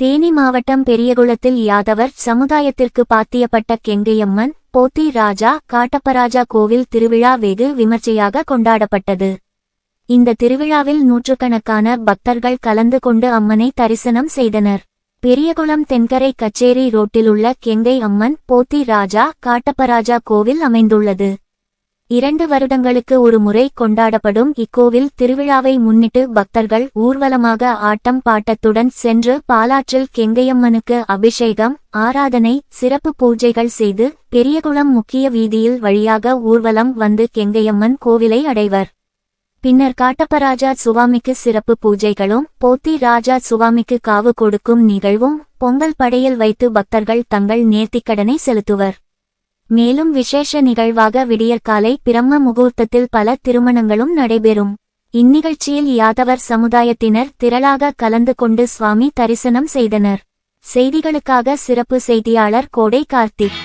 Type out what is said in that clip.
தேனி மாவட்டம் பெரியகுளத்தில் யாதவர் சமுதாயத்திற்கு பாத்தியப்பட்ட கெங்கையம்மன் போத்தி ராஜா காட்டப்பராஜா கோவில் திருவிழா வெகு விமர்சையாக கொண்டாடப்பட்டது. இந்த திருவிழாவில் நூற்றுக்கணக்கான பக்தர்கள் கலந்து கொண்டு அம்மனை தரிசனம் செய்தனர். பெரியகுளம் தென்கரை கச்சேரி ரோட்டிலுள்ள கெங்கை அம்மன் போத்தி ராஜா காட்டப்பராஜா கோவில் அமைந்துள்ளது. இரண்டு வருடங்களுக்கு ஒரு முறை கொண்டாடப்படும் இக்கோவில் திருவிழாவை முன்னிட்டு பக்தர்கள் ஊர்வலமாக ஆட்டம் பாட்டத்துடன் சென்று பாலாற்றில் கெங்கையம்மனுக்கு அபிஷேகம் ஆராதனை சிறப்பு பூஜைகள் செய்து பெரியகுளம் முக்கிய வீதியில் வழியாக ஊர்வலம் வந்து கெங்கையம்மன் கோவிலை அடைவர். பின்னர் காட்டப்பராஜா சுவாமிக்கு சிறப்பு பூஜைகளும் போத்தி ராஜா சுவாமிக்கு காவு கொடுக்கும் நிகழ்வும் பொங்கல் படையில் வைத்து பக்தர்கள் தங்கள் நேர்த்திக்கடனை செலுத்துவர். மேலும் விசேஷ நிகழ்வாக விடியற்காலை பிரம்ம முகூர்த்தத்தில் பல திருமணங்களும் நடைபெறும். இந்நிகழ்ச்சியில் யாதவர் சமுதாயத்தினர் திரளாக கலந்து கொண்டு சுவாமி தரிசனம் செய்தனர். செய்திகளுக்காக சிறப்பு செய்தியாளர் கோடை கார்த்திக்.